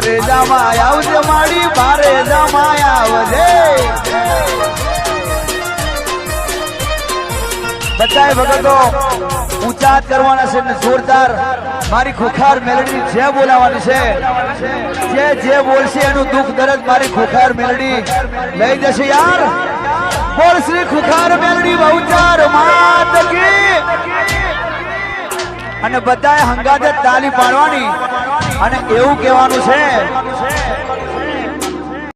બારે જામાય આવજે મારી બારે જામાય આવજે. બધાય ભગતો ઉચાત કરવાના છે ને જોરદાર. મારી ખોખાર મેલડી જે બોલાવાની છે, જે જે બોલશે એનું દુઃખ દર્દ મારી ખોખાર મેલડી લઈ જશે યાર. બોલ શ્રી ખુખાર મેલડી. અને બધાએ હંગાતે તાલી પાડવાની. અને એવું કહેવાનું છે